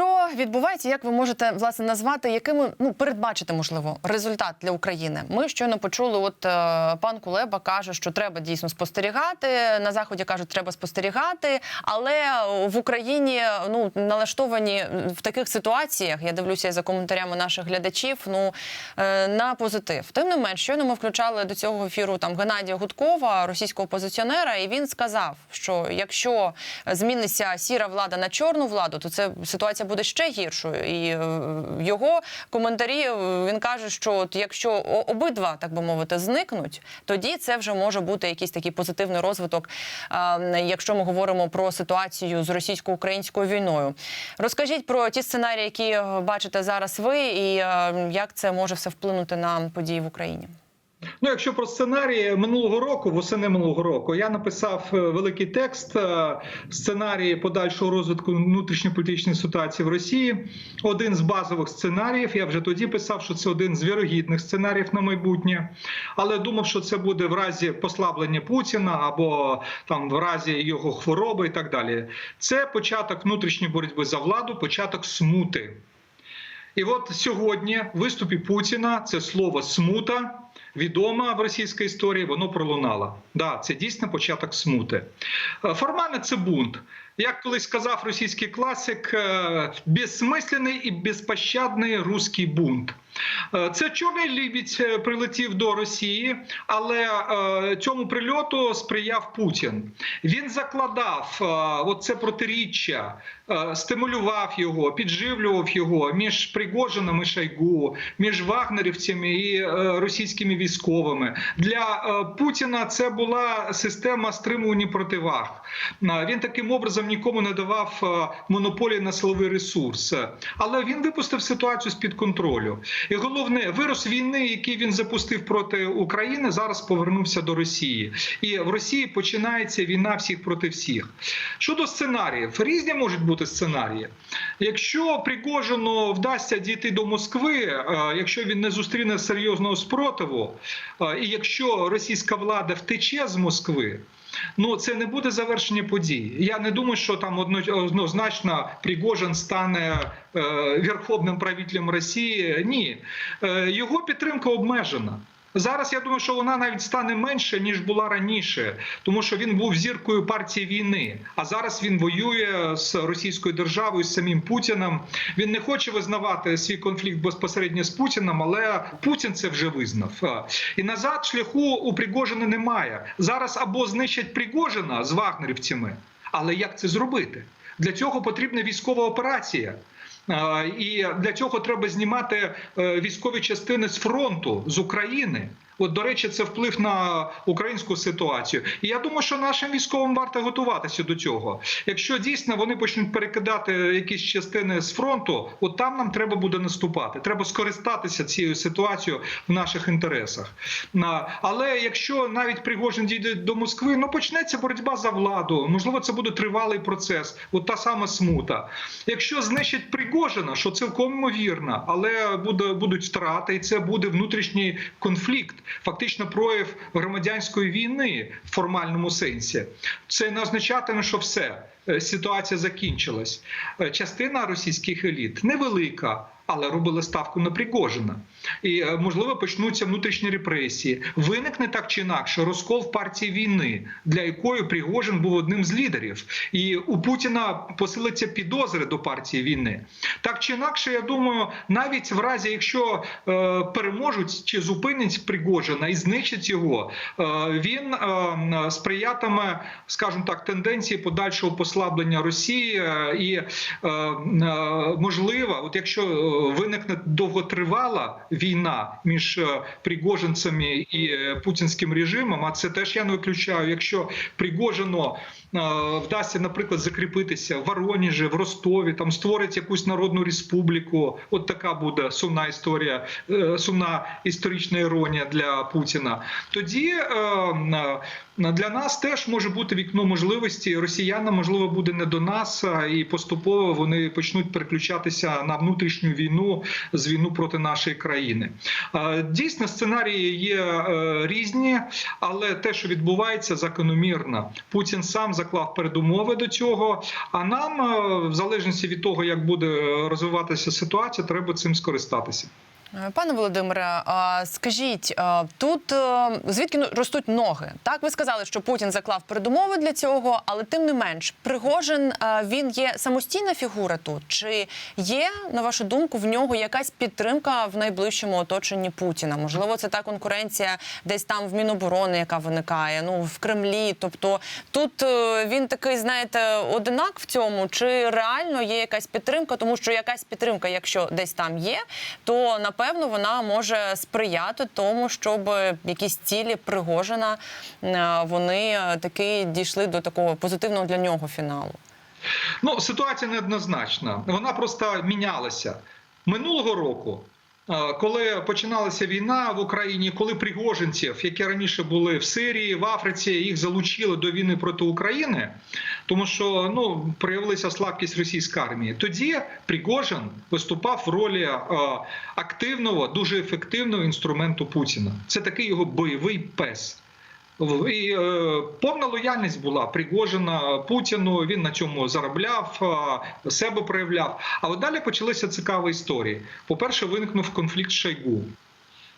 Що відбувається? Як ви можете власне назвати, якими ну передбачити можливо результат для України? Ми щойно почули. От е, пан Кулеба каже, що треба дійсно спостерігати. На заході кажуть, треба спостерігати, але в Україні ну налаштовані в таких ситуаціях. Я дивлюся за коментарями наших глядачів. Ну е, на позитив. Тим не менш, щойно ми включали до цього ефіру там Геннадія Гудкова, російського опозиціонера, і він сказав, що якщо зміниться сіра влада на чорну владу, то це ситуація буде ще гіршою. І е, його коментарі е, він каже, що от якщо обидва, так би мовити, зникнуть, тоді це вже може бути якийсь такий позитивний розвиток, якщо ми говоримо про ситуацію з російсько-українською війною. Розкажіть про ті сценарії, які е, бачите зараз ви, і як це може все вплинути на події в Україні. Ну, якщо про сценарії минулого року, восени минулого року, я написав е, великий текст е, сценарії подальшого розвитку внутрішньополітичної ситуації в Росії. Один з базових сценаріїв. Я вже тоді писав, що це один з вірогідних сценаріїв на майбутнє, але думав, що це буде в разі послаблення Путіна або там в разі його хвороби і так далі. Це початок внутрішньої боротьби за владу, початок смути. І от сьогодні в виступі Путіна це слово смута відоме в російській історії, воно пролунало. Да, це дійсно початок смути. Е, Формально це бунт. Як колись сказав російський класик, е, безсмислений і безпощадний руський бунт. Е, Це чорний лібідь прилетів до Росії, але цьому прильоту сприяв Путін. Він закладав е, оце протиріччя, стимулював його, підживлював його між Пригожином і Шойгу, між вагнерівцями і е, російськими військовими. Для е, Путіна це була система стримування противаг. Е, Він таким образом нікому не давав е, монополії на силовий ресурс, але він випустив ситуацію з під контролю. І головне, вирус війни, який він запустив проти України, зараз повернувся до Росії. І в Росії починається війна всіх проти всіх. Щодо сценаріїв, різні можуть бути сценарії. Якщо Пригожину вдасться дійти до Москви, е, якщо він не зустріне серйозного спротиву, е, і якщо російська влада втече з Москви. Ну, це не буде завершення подій. Я не думаю, що там однозначно Пригожин стане е, верховним правителем Росії. Ні, його підтримка обмежена. Зараз я думаю, що вона навіть стане менше ніж була раніше, тому що він був зіркою партії війни. А зараз він воює з російською державою, з самим Путіним. Він не хоче визнавати свій конфлікт безпосередньо з Путіним, але Путін це вже визнав. І назад шляху у Пригожина немає. Зараз або знищать Пригожина з вагнерівцями, але як це зробити? Для цього потрібна військова операція. І для цього треба знімати е, військові частини з фронту з України. От, до речі, це вплив на українську ситуацію. І я думаю, що нашим військовим варто готуватися до цього. Якщо дійсно вони почнуть перекидати якісь частини з фронту, от там нам треба буде наступати. Треба скористатися цією ситуацією в наших інтересах. Але якщо навіть Пригожин дійде до Москви, ну почнеться боротьба за владу. Можливо, це буде тривалий процес. От та сама смута. Якщо знищать Пригожина, що цілком ймовірно, але буде будуть втрати, і це буде внутрішній конфлікт, фактично прояв громадянської війни в формальному сенсі. Це не означатиме, що все е, ситуація закінчилась. Е, Частина російських еліт невелика. Але робили ставку на Пригожина. І е, можливо почнуться внутрішні репресії. Виникне так чи інакше розкол в партії війни, для якої Пригожин був одним з лідерів. І у Путіна посилиться підозри до партії війни. Так чи інакше, я думаю, навіть в разі, якщо е, переможуть чи зупинять Пригожина і знищать його, е, він е, сприятиме, скажімо так, тенденції подальшого послаблення Росії е, і е, е, можливо, от якщо е, виникне довготривала війна між е, пригожинцями і е, путінським режимом, а це теж я не виключаю. Якщо Пригожину е, вдасться, наприклад, закріпитися в Воронежі, в Ростові, там створить якусь народну республіку. От така буде сумна історія, е, сумна історична іронія для Путіна. Тоді Для нас теж може бути вікно можливості. Росіянам можливо буде не до нас, і поступово вони почнуть переключатися на внутрішню війну з війну проти нашої країни. Дійсно, сценарії є е, різні, але те, що відбувається, закономірно. Путін сам заклав передумови до цього. А нам, е, в залежності від того, як буде розвиватися ситуація, треба цим скористатися. Пане Володимире, скажіть, тут е, звідки ну, ростуть ноги? Так, ви сказали, що Путін заклав передумови для цього, але тим не менш, Пригожин е, він є самостійна фігура тут. Чи є, на вашу думку, в нього якась підтримка в найближчому оточенні Путіна? Можливо, це та конкуренція десь там в Міноборони, яка виникає, ну в Кремлі. Тобто тут е, він такий, знаєте, одинак в цьому, чи реально є якась підтримка? Тому що якась підтримка, якщо десь там є, то напевно вона може сприяти тому, щоб якісь цілі Пригожина е, вони таки дійшли до такого позитивного для нього фіналу. Ну, ситуація неоднозначна. Вона просто мінялася минулого року. Коли починалася війна в Україні, коли пригожинців, які раніше були в Сирії, в Африці, їх залучили до війни проти України, тому що ну проявилася слабкість російської армії. Тоді Пригожин виступав в ролі активного, дуже ефективного інструменту Путіна. Це такий його бойовий пес. І е, повна лояльність була Пригожина Путіну. Він на цьому заробляв, е, себе проявляв. А от далі почалися цікаві історії. По-перше, виникнув конфлікт Шойгу.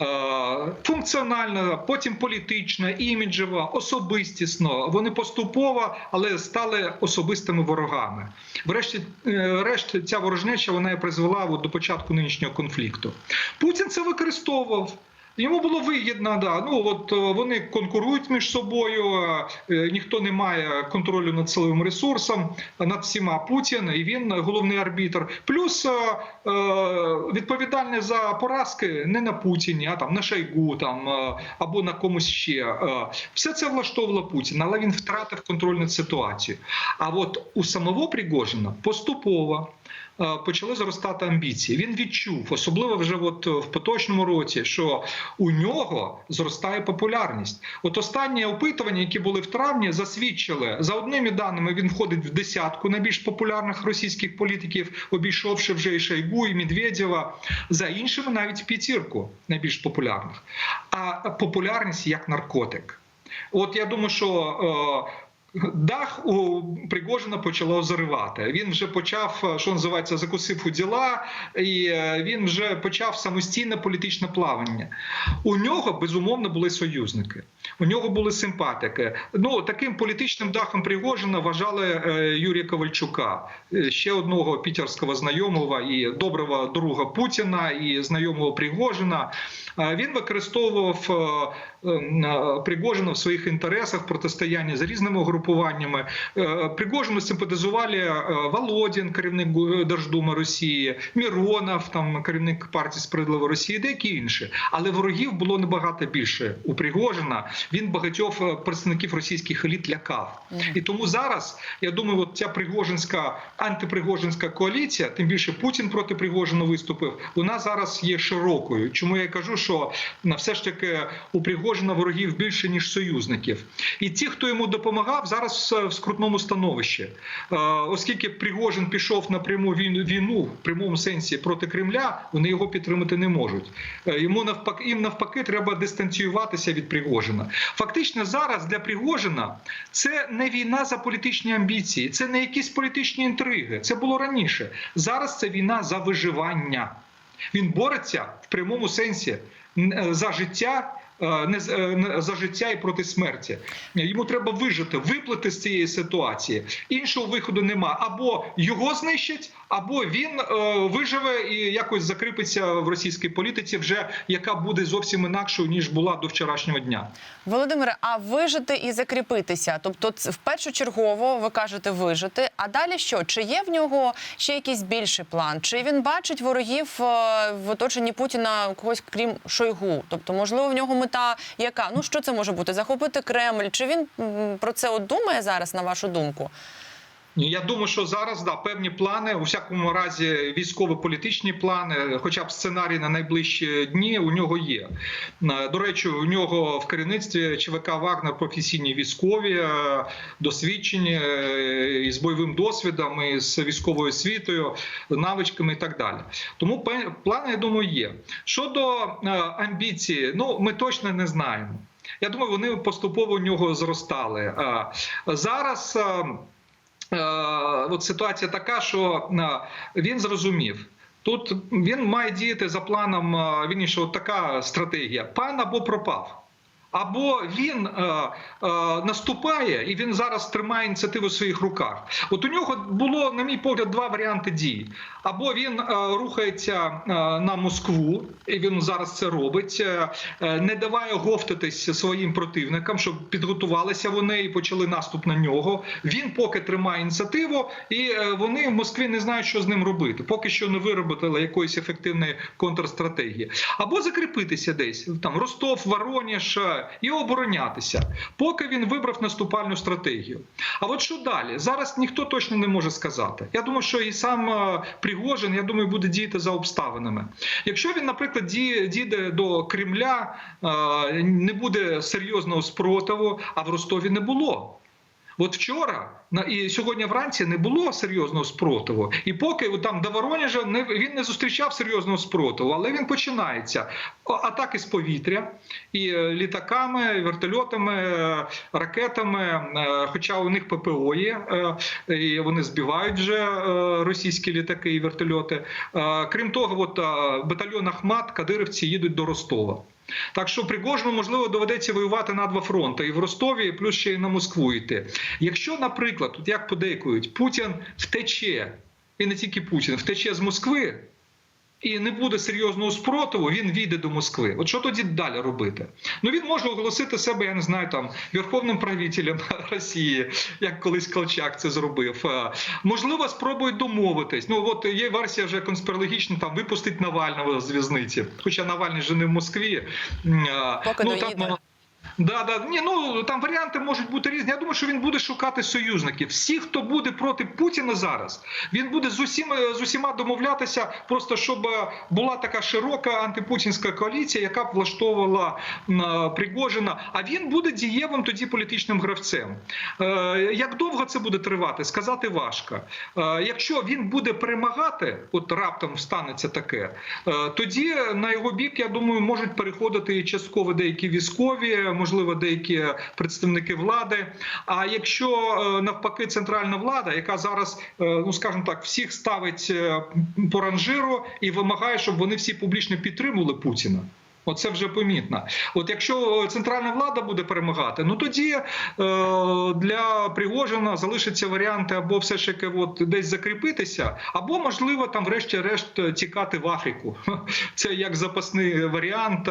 Е, Функціонально, потім політично, іміджево, особистісно. Вони поступово, але стали особистими ворогами. Врешті, е, ця ворожнеча вона і призвела до початку нинішнього конфлікту. Путін це використовував. Йому було вигідно, да. Ну от е, вони конкурують між собою. е, Ніхто не має контролю над силовим ресурсом, над всіма Путін, і він головний арбітр. Плюс е, е, відповідальний за поразки не на Путіні, а там на Шойгу там або на комусь ще. Все це влаштовувало Путін, але він втратив контроль над ситуацією. А от у самого Пригожина поступово. Е, Почали зростати амбіції. Він відчув, особливо вже от в поточному році, що у нього зростає популярність. От останні опитування, які були в травні, засвідчили за одними даними. Він входить в десятку найбільш популярних російських політиків, обійшовши вже і Шойгу, і Медведєва. За іншими навіть в п'ятірку найбільш популярних. А популярність як наркотик. От я думаю, що. Дах у Пригожина почало заривати. Він вже почав, що називається, закусив у діла, і е, він вже почав самостійне політичне плавання. У нього безумовно були союзники. У нього були симпатики. Ну таким політичним дахом Пригожина вважали е, Юрія Ковальчука, е, ще одного пітерського знайомого і доброго друга Путіна, і знайомого Пригожина. Е, Він використовував Пригожина в своїх інтересах протистояння з різними угрупуваннями. Е, Пригожину симпатизували Володін, керівник Держдуми Росії, Міронов, там керівник партії Справедливої Росії, деякі інші. Але ворогів було набагато більше у Пригожина. Він багатьох е, представників російських еліт лякав. І тому зараз я думаю, от ця пригожинська антипригожинська коаліція, тим більше Путін проти Пригожина виступив. Вона зараз є широкою. Чому я кажу, що на все ж таки у Пригожина ворогів більше ніж союзників, і ті, хто йому допомагав, зараз в скрутному становищі, Е, оскільки Пригожин пішов на пряму війну, війну в прямому сенсі проти Кремля, вони його підтримати не можуть. Е, Йому навпаки, їм навпаки, треба дистанціюватися від Пригожина. Фактично, зараз для Пригожина це не війна за політичні амбіції, це не якісь політичні інтриги. Це було раніше. Зараз це війна за виживання. Він бореться в прямому сенсі е, за життя. Е, Не е, за життя і проти смерті йому треба вижити, виплити з цієї ситуації. Іншого виходу нема. Або його знищать, або він е, виживе і якось закріпиться в російській політиці, вже яка буде зовсім інакшою ніж була до вчорашнього дня. Володимире, а вижити і закріпитися? Тобто, в першу чергово ви кажете вижити. А далі що? Чи є в нього ще якийсь більший план? Чи він бачить ворогів в оточенні Путіна когось крім Шойгу? Тобто, можливо, в нього мета яка? Ну що це може бути? Захопити Кремль? Чи він про це от думає зараз, на вашу думку? Ні, Я думаю, що зараз да певні плани, у всякому разі, військово-політичні плани, хоча б сценарій на найближчі дні у нього є. Е, До речі, у нього в керівництві ЧВК Вагнер професійні військові, е, досвідчені е, і з бойовим досвідом, і з військовою освітою, навичками і так далі. Тому плани, я думаю, є. Щодо амбіції, ну ми точно не знаємо. Я думаю, вони поступово у нього зростали. Зараз. Е, Е, от ситуація така, що е, він зрозумів. Тут він має діяти за планом. Він Вірніше, от така стратегія: пан або пропав. Або він е, е, наступає і він зараз тримає ініціативу в своїх руках. От у нього було, на мій погляд, два варіанти дій: або він е, рухається е, на Москву, і він зараз це робить, е, е, не даває говтатись своїм противникам, щоб підготувалися вони і почали наступ на нього. Він поки тримає ініціативу, і е, вони в Москві не знають, що з ним робити. Поки що не виробили якоїсь ефективної контрстратегії. Або закріпитися десь там Ростов, Воронеж е, і оборонятися, поки він вибрав наступальну стратегію. А от що далі? Зараз ніхто точно не може сказати. Я думаю, що і сам е, Пригожин, я думаю, буде діяти за обставинами. Якщо він, наприклад, дійде до Кремля, е, не буде серйозного спротиву, а в Ростові не було. От вчора і сьогодні вранці не було серйозного спротиву. І поки там до Воронежа не він не зустрічав серйозного спротиву, але він починається атаки з повітря і е, літаками, вертольотами, е, ракетами. е, Хоча у них ППО є, і вони збивають вже російські літаки і вертольоти. Крім того, от батальйон Ахмат кадирівці їдуть до Ростова. Так що Пригожину, можливо, доведеться воювати на два фронти і в Ростові, плюс ще й на Москву йти. Якщо, наприклад, тут як подейкують, Путін втече, і не тільки Путін, втече з Москви. І не буде серйозного спротиву, він війде до Москви. От що тоді далі робити? Ну він може оголосити себе, я не знаю, там верховним правителем Росії, як колись Колчак це зробив. Е, Можливо, спробують домовитись. Ну от є версія вже конспірологічна, там випустить Навального з в'язниці. Хоча Навальний же не в Москві. Е, Поки ну, доїде. там, Да, да, ні, ну там варіанти можуть бути різні. Я думаю, що він буде шукати союзників. Всі, хто буде проти Путіна зараз, він буде з усіма з усіма домовлятися, просто щоб е, була така широка антипутінська коаліція, яка б влаштовувала е, Пригожина. А він буде дієвим тоді політичним гравцем. Е, Як довго це буде тривати, сказати важко. Е, Якщо він буде перемагати, от раптом станеться таке, е, тоді на його бік, я думаю, можуть переходити частково деякі військові, можливо, деякі представники влади. А якщо е, навпаки центральна влада, яка зараз, е, ну скажімо так, всіх ставить е, по ранжиру і вимагає, щоб вони всі публічно підтримували Путіна. Оце вже помітно. От якщо центральна влада буде перемагати, ну тоді е, для Пригожина залишаться варіанти або все ж таки от десь закріпитися, або можливо там, врешті-решт, тікати в Африку. Це як запасний варіант.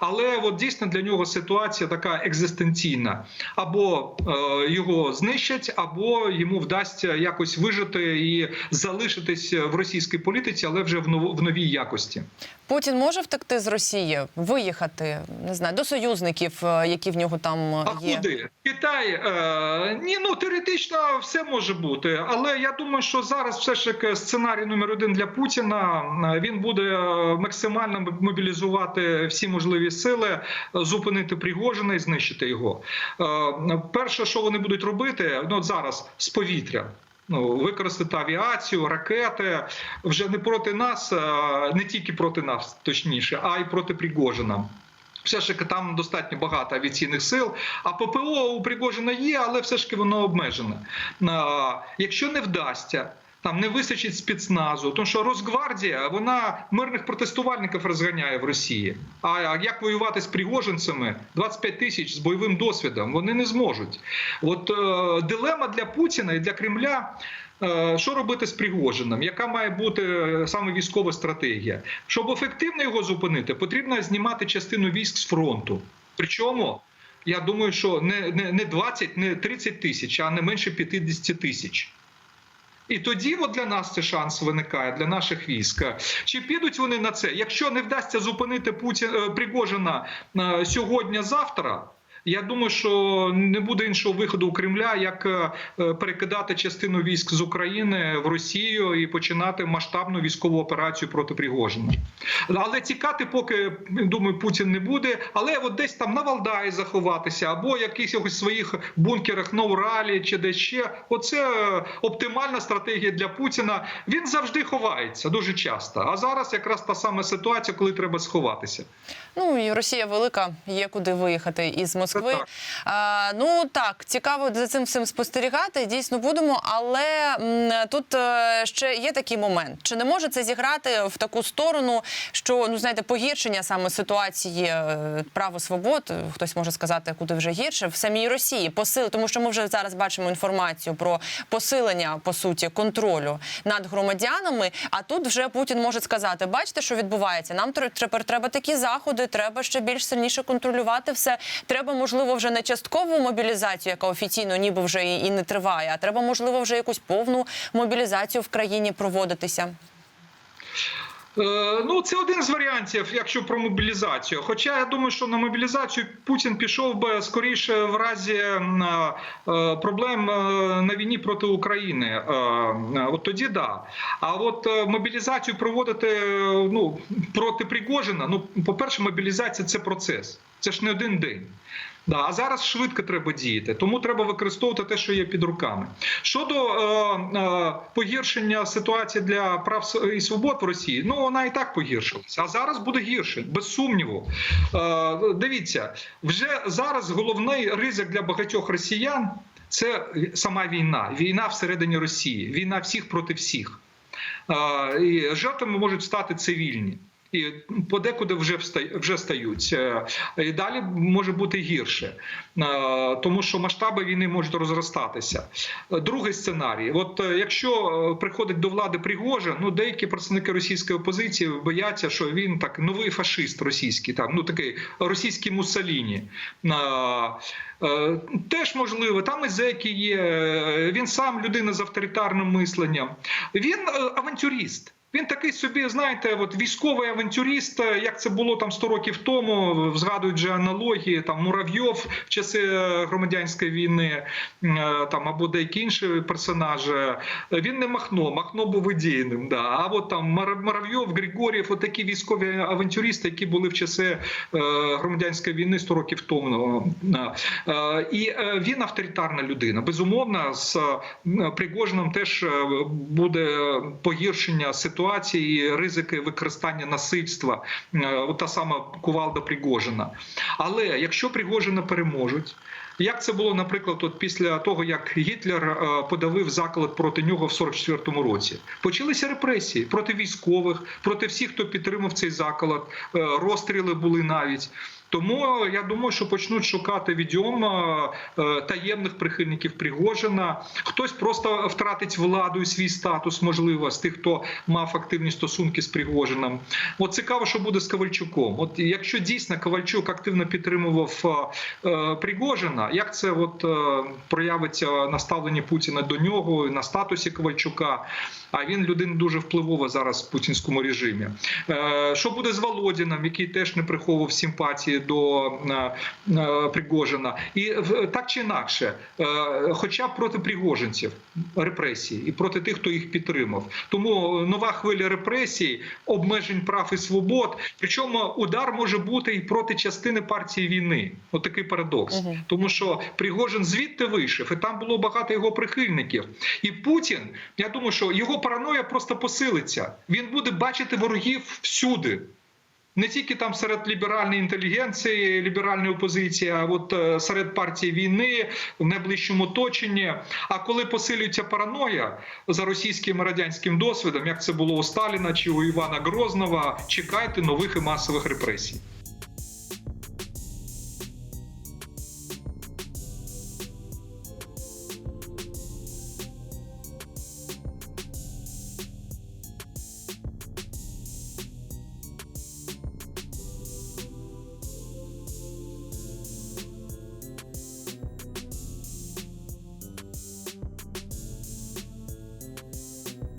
Але от дійсно для нього ситуація така екзистенційна: або е, його знищать, або йому вдасться якось вижити і залишитись в російській політиці, але вже в новій якості. Путін може втекти з Росії, виїхати не знаю до союзників, е, які в нього там е, А куди? Китай е, ні, ну теоретично все може бути, але я думаю, що зараз все ж таки сценарій номер один для Путіна. е, Він буде максимально мобілізувати всі можливі сили, зупинити Пригожина і знищити його. Е, Перше, що вони будуть робити, ну от зараз з повітря. Ну, використати авіацію, ракети вже не проти нас, не тільки проти нас, точніше, а й проти Пригожина. Все ж таки там достатньо багато авіаційних сил. А ППО у Пригожина є, але все ж таки воно обмежене. Якщо не вдасться. Там не вистачить спецназу, тому що Росгвардія вона мирних протестувальників розганяє в Росії. А як воювати з пригожинцями? 25 тисяч з бойовим досвідом вони не зможуть. От е, дилема для Путіна і для Кремля. е, Що робити з Пригожином? Яка має бути саме військова стратегія? Щоб ефективно його зупинити, потрібно знімати частину військ з фронту. Причому я думаю, що не, не, не 20, не 30 тисяч, а не менше 50 тисяч. І тоді от для нас це шанс виникає для наших військ. Чи підуть вони на це? Якщо не вдасться зупинити Путін е, Пригожина е, сьогодні-завтра. Я думаю, що не буде іншого виходу у Кремля, як е, перекидати частину військ з України в Росію і починати масштабну військову операцію проти Пригожина. Але тікати, поки думаю, Путін не буде. Але от десь там на Валдаї заховатися, або якихось своїх бункерах на Уралі чи десь ще. Оце е, оптимальна стратегія для Путіна. Він завжди ховається дуже часто. А зараз якраз та сама ситуація, коли треба сховатися. Ну і Росія велика, є куди виїхати із Москви. Це так. А, ну так, цікаво за цим всім спостерігати. Дійсно будемо. Але м, тут е, ще є такий момент: чи не може це зіграти в таку сторону, що ну знаєте, погіршення саме ситуації е, право свобод, е, хтось може сказати, куди вже гірше в самій Росії посил, тому що ми вже зараз бачимо інформацію про посилення по суті контролю над громадянами. А тут вже Путін може сказати: бачите, що відбувається. Нам тепер треба такі заходи, треба ще більш сильніше контролювати все. Треба, можливо, вже не часткову мобілізацію, яка офіційно ніби вже і не триває, а треба, можливо, вже якусь повну мобілізацію в країні проводитися. Е, Ну, це один з варіантів, якщо про мобілізацію. Хоча я думаю, що на мобілізацію Путін пішов би скоріше в разі е, проблем е, на війні проти України. От тоді да. А от мобілізацію проводити ну, проти Пригожина, ну, по-перше, мобілізація це процес. Це ж не один день. Да, а зараз швидко треба діяти, тому треба використовувати те, що є під руками. Щодо е, е, погіршення ситуації для прав і свобод в Росії, ну вона і так погіршилася. А зараз буде гірше, без сумніву. Е, дивіться, вже зараз головний ризик для багатьох росіян це сама війна. Війна всередині Росії, війна всіх проти всіх. Е, і жертвами можуть стати цивільні. І подекуди вже вже стають. Е, І далі може бути гірше, Е, тому що масштаби війни можуть розростатися. Другий сценарій: от е, якщо приходить до влади Пригожин, ну деякі представники російської опозиції бояться, що він так новий фашист російський, там ну такий російський Муссоліні. Теж можливо, там і зеки є. Він сам людина з авторитарним мисленням. Він авантюрист. Він такий собі, знаєте, от військовий авантюрист, е, як це було там 100 років тому. Згадують же аналогії там Муравйов в часи е, громадянської війни, е, там або деякі інші персонажі. Він не Махно, Махно був ідейним. Да. А от там Муравйов, Григорєв, от такі військові авантюристи, які були в часи громадянської війни 100 років тому. І він авторитарна людина. Безумовно, з Пригожином теж буде погіршення ситуації, і ризики використання насильства. Е, Та сама кувалда Пригожина. Але якщо Пригожина переможуть. Як це було, наприклад, от після того, як Гітлер е, подавив заклад проти нього в 44-му році, почалися репресії проти військових, проти всіх, хто підтримав цей заклад, е, розстріли були навіть. Тому я думаю, що почнуть шукати відьом е, е, таємних прихильників Пригожина. Хтось просто втратить владу і свій статус, можливо, з тих, хто мав активні стосунки з Пригожином. От цікаво, що буде з Ковальчуком. От якщо дійсно Ковальчук активно підтримував е, е, Пригожина, як це от е, проявиться на ставленні Путіна до нього, на статусі Ковальчука? А він людина дуже впливова зараз в путінському режимі. Е, Що буде з Володіним, який теж не приховував симпатії до е, е, Пригожина, і так чи інакше, хоча б проти пригожинців репресії і проти тих, хто їх підтримав. Тому нова хвиля репресій, обмежень прав і свобод. Причому удар може бути і проти частини партії війни. От такий парадокс. Мгм. Тому що Пригожин звідти вийшов, і там було багато його прихильників. І Путін, я думаю, що його параноя просто посилиться. Він буде бачити ворогів всюди. Не тільки там серед ліберальної інтелігенції, ліберальної опозиції, а от е, серед партії війни в найближчому оточенні. А коли посилюється параноя за російським і радянським досвідом, як це було у Сталіна чи у Івана Грозного, чекайте нових і масових репресій.